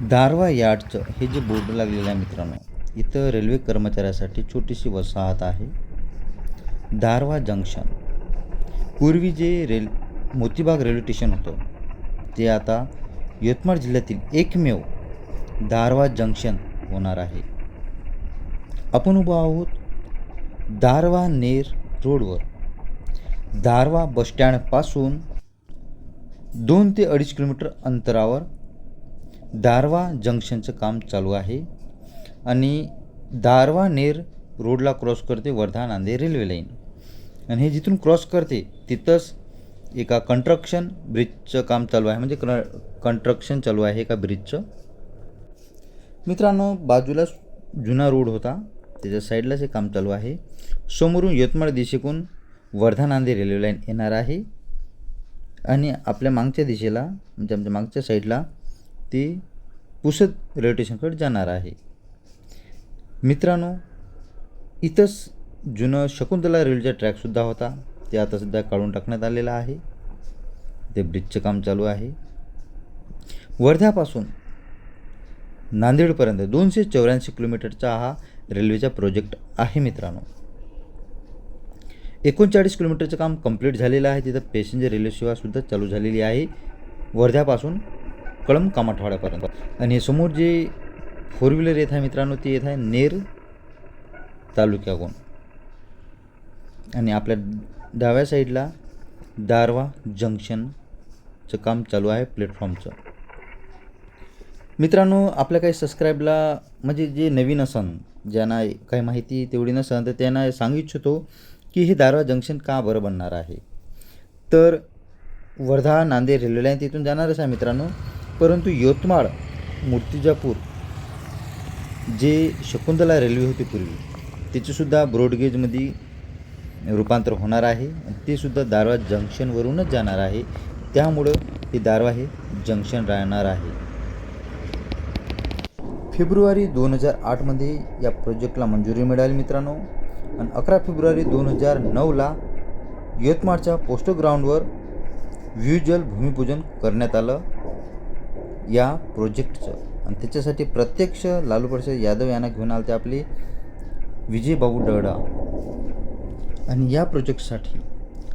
दारवा यार्डचं हे जे बोर्ड लागलेलं आहे मित्रांनो इथं रेल्वे कर्मचाऱ्यासाठी छोटीशी वसाहत आहे. दारवा जंक्शन. पूर्वी जे रेल मोतीबाग रेल्वे स्टेशन होतं ते आता यवतमाळ जिल्ह्यातील एकमेव दारवा जंक्शन होणार आहे. आपण उभो आहोत दारवा नेर रोडवर. दारवा बसस्टँडपासून दोन ते अडीच किलोमीटर अंतरावर दारवा जंक्शनचं काम चालू आहे आणि दारवा नेर रोडला क्रॉस करते वर्धा नांदेड रेल्वे लाईन. आणि हे जिथून क्रॉस करते तिथंच एका कंट्रक्शन ब्रिजचं काम चालू आहे. म्हणजे क्र कंट्रक्शन चालू आहे एका ब्रिजचं मित्रांनो बाजूला जुना रोड होता त्याच्या साईडलाच हे काम चालू आहे. समोरून यवतमाळ दिशेकून वर्धा नांदेड रेल्वे लाईन येणार आहे. आणि आपल्या मागच्या दिशेला म्हणजे आमच्या मागच्या साईडला ती पुसद रेल्वे जाणार आहे. मित्रांनो इथंच जुनं शकुंतला रेल्वेचा ट्रॅकसुद्धा होता. ते आता सध्या काढून टाकण्यात आलेला आहे. ते ब्रिजचं काम चालू आहे. वर्ध्यापासून नांदेडपर्यंत दोनशे चौऱ्याऐंशी किलोमीटरचा हा रेल्वेचा प्रोजेक्ट आहे मित्रांनो. एकोणचाळीस किलोमीटरचं काम कंप्लीट झालेलं आहे. तिथं पॅसेंजर रेल्वे सेवासुद्धा चालू झालेली आहे. वर्ध्यापासून कळम कामाठवाड्यापर्यंत. आणि हे समोर जे फोर व्हीलर येत आहे मित्रांनो ती येत आहे नेर तालुक्याहून. आणि आपल्या डाव्या साईडला दारवा जंक्शनचं काम चालू आहे प्लॅटफॉर्मचं. मित्रांनो आपल्या काही सबस्क्राईबला म्हणजे जे नवीन असन ज्यांना काही माहिती तेवढी नसन तर त्यांना सांगू इच्छितो की हे दारवा जंक्शन का बरं बनणार आहे? तर वर्धा नांदेड रेल्वे लाईन तिथून जाणारच आहे मित्रांनो. परंतु यवतमाळ मूर्तिजापूर जे शकुंतला रेल्वे होती पूर्वी त्याचीसुद्धा ब्रॉडगेजमध्ये रूपांतर होणार आहे तेसुद्धा ते सुद्धा दारवा जंक्शनवरूनच जाणार आहे. त्यामुळं ते दारवा हे जंक्शन राहणार आहे. फेब्रुवारी दोन हजार आठमध्ये या प्रोजेक्टला मंजुरी मिळाली मित्रांनो. आणि अकरा फेब्रुवारी दोन हजार नऊला यवतमाळच्या पोस्ट ग्राउंडवर व्ह्युज्युअल भूमिपूजन करण्यात आलं. या प्रोजेक्टचं. आणि त्याच्यासाठी प्रत्यक्ष लालू प्रसाद यादव यांना घेऊन आले ते आपले विजयबाबू डडा आणि या प्रोजेक्टसाठी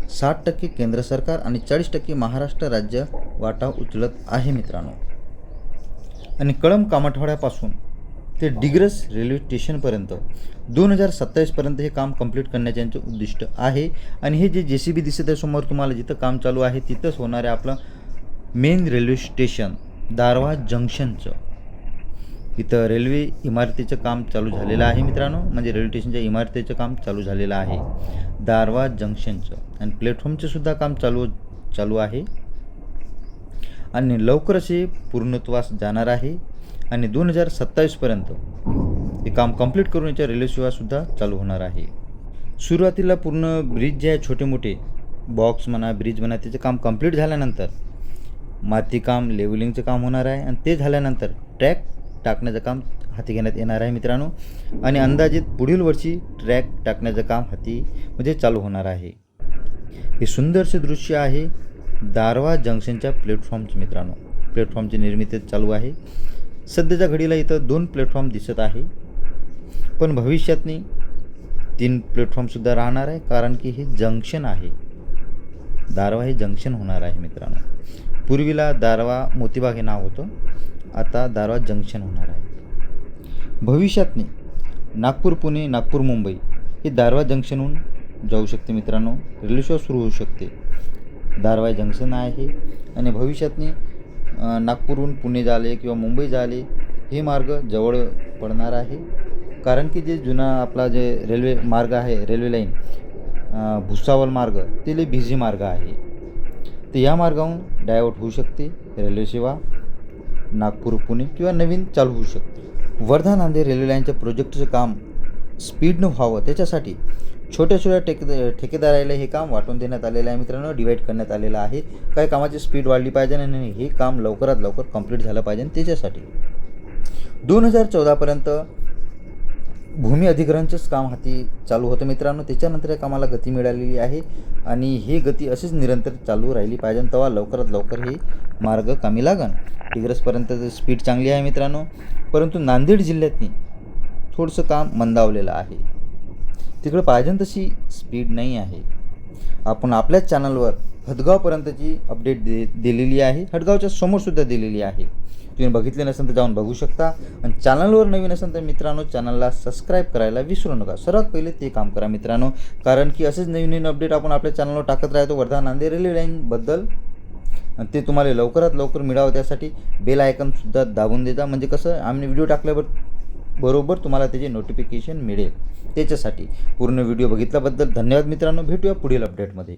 साठ टक्के केंद्र सरकार आणि चाळीस टक्के महाराष्ट्र राज्य वाटा उचलत आहे मित्रांनो. आणि कळम कामाठवाड्यापासून ते डिग्रस रेल्वे स्टेशनपर्यंत दोन हजार सत्तावीसपर्यंत हे काम कंप्लीट करण्याचे यांचं उद्दिष्ट आहे. आणि हे जे जे सी बी दिसत आहे समोर तुम्हाला जिथं काम चालू आहे तिथंच होणार आहे आपलं मेन रेल्वे स्टेशन. दारवा जंक्शनचं. इथं रेल्वे इमारतीचं काम चालू झालेलं आहे मित्रांनो. म्हणजे रेल्वे स्टेशनच्या इमारतीचं काम चालू झालेलं आहे. दारवा जंक्शनचं. आणि प्लॅटफॉर्मचं सुद्धा काम चालू चालू आहे. आणि लवकरच हे पूर्णत्वास जाणार आहे. आणि दोन हजार सत्तावीसपर्यंत हे काम कंप्लीट करून याच्या रेल्वे सेवासुद्धा चालू होणार आहे. सुरुवातीला पूर्ण ब्रिज जे आहे छोटे मोठे बॉक्स म्हणा ब्रिज म्हणा त्याचं काम कंप्लीट झाल्यानंतर मातीकाम लेवलिंगचं काम होणार आहे आणि ते झाल्यानंतर ट्रॅक टाकण्याचं काम हाती घेण्यात येणार आहे मित्रांनो. आणि अंदाजित पुढील वर्षी ट्रॅक टाकण्याचं काम हाती म्हणजे चालू होणार आहे. हे सुंदरसे दृश्य आहे दारवा जंक्शनच्या प्लॅटफॉर्मचे मित्रांनो. प्लॅटफॉर्मची निर्मिती चालू आहे. सध्याच्या घडीला इथं दोन प्लॅटफॉर्म दिसत आहे. पण भविष्यातनी तीन प्लॅटफॉर्मसुद्धा राहणार आहे कारण की हे जंक्शन आहे. दारवा हे जंक्शन होणार आहे मित्रांनो. पूर्वीला दारवा मोतीबाग हे नाव होतं. आता दारवा जंक्शन होणार आहे. भविष्यातनी नागपूर पुणे नागपूर मुंबई हे दारवा जंक्शनहून जाऊ शकते मित्रांनो. रेल्वे सेवा सुरू होऊ शकते. दारवा जंक्शन आहे आणि भविष्यातनी नागपूरहून पुणे झाले किंवा मुंबई झाले हे मार्ग जवळ पडणार आहे. कारण की जे जुना आपला जे रेल्वे मार्ग आहे रेल्वे लाईन भुसावल मार्ग ते लई बिझी मार्ग आहे. तर या मार्गाहून डायवर्ट होऊ शकते. रेल्वे सेवा नागपूर पुणे किंवा नवीन चालू होऊ शकते. वर्धा नांदेड रेल्वे लाईनच्या प्रोजेक्टचं काम स्पीडनं व्हावं त्याच्यासाठी छोट्या छोट्या ठेके ठेकेदाराला हे काम वाटून देण्यात आलेलं आहे मित्रांनो. डिवाईड करण्यात आलेलं आहे. काय कामाची स्पीड वाढली पाहिजे आणि हे काम लवकरात लवकर कंप्लीट झालं पाहिजे त्याच्यासाठी दोन हजार चौदापर्यंत भूमी अधिग्रहणचंच काम हाती चालू होतं मित्रांनो. त्याच्यानंतर या कामाला गती मिळालेली आहे आणि ही गती अशीच निरंतर चालू राहिली पाहिजे तेव्हा लवकरात लवकर हे मार्ग कामी लागन. डिग्रसपर्यंत स्पीड चांगली आहे मित्रांनो. परंतु नांदेड जिल्ह्यातनी थोडंसं काम मंदावलेलं आहे. तिकडं पाहिजे तशी स्पीड नाही आहे. आपण आपल्याच चॅनलवर हदगावपर्यंतची अपडेट दे दिलेली आहे. हदगावच्या समोरसुद्धा दिलेली आहे. तुम्ही बघितले नसेल तर जाऊन बघू शकता. आणि चॅनलवर नवीन असेल तर मित्रांनो चॅनलला सबस्क्राईब करायला विसरू नका. सर्वात पहिले ते काम करा मित्रांनो. कारण की असेच नवीन नवीन अपडेट आपण आपल्या चॅनलवर टाकत राहतो. वर्धा नांदेड रेल्वे लाईनबद्दल ते तुम्हाला लवकरात लवकर मिळावं त्यासाठी बेल आयकनसुद्धा दाबून देता. म्हणजे कसं आम्ही व्हिडिओ टाकल्यावर बरोबर तुम्हाला त्याचे नोटिफिकेशन मिळेल. त्याच्यासाठी पूर्ण व्हिडिओ बघितल्याबद्दल धन्यवाद मित्रांनो. भेटूया पुढील अपडेटमध्ये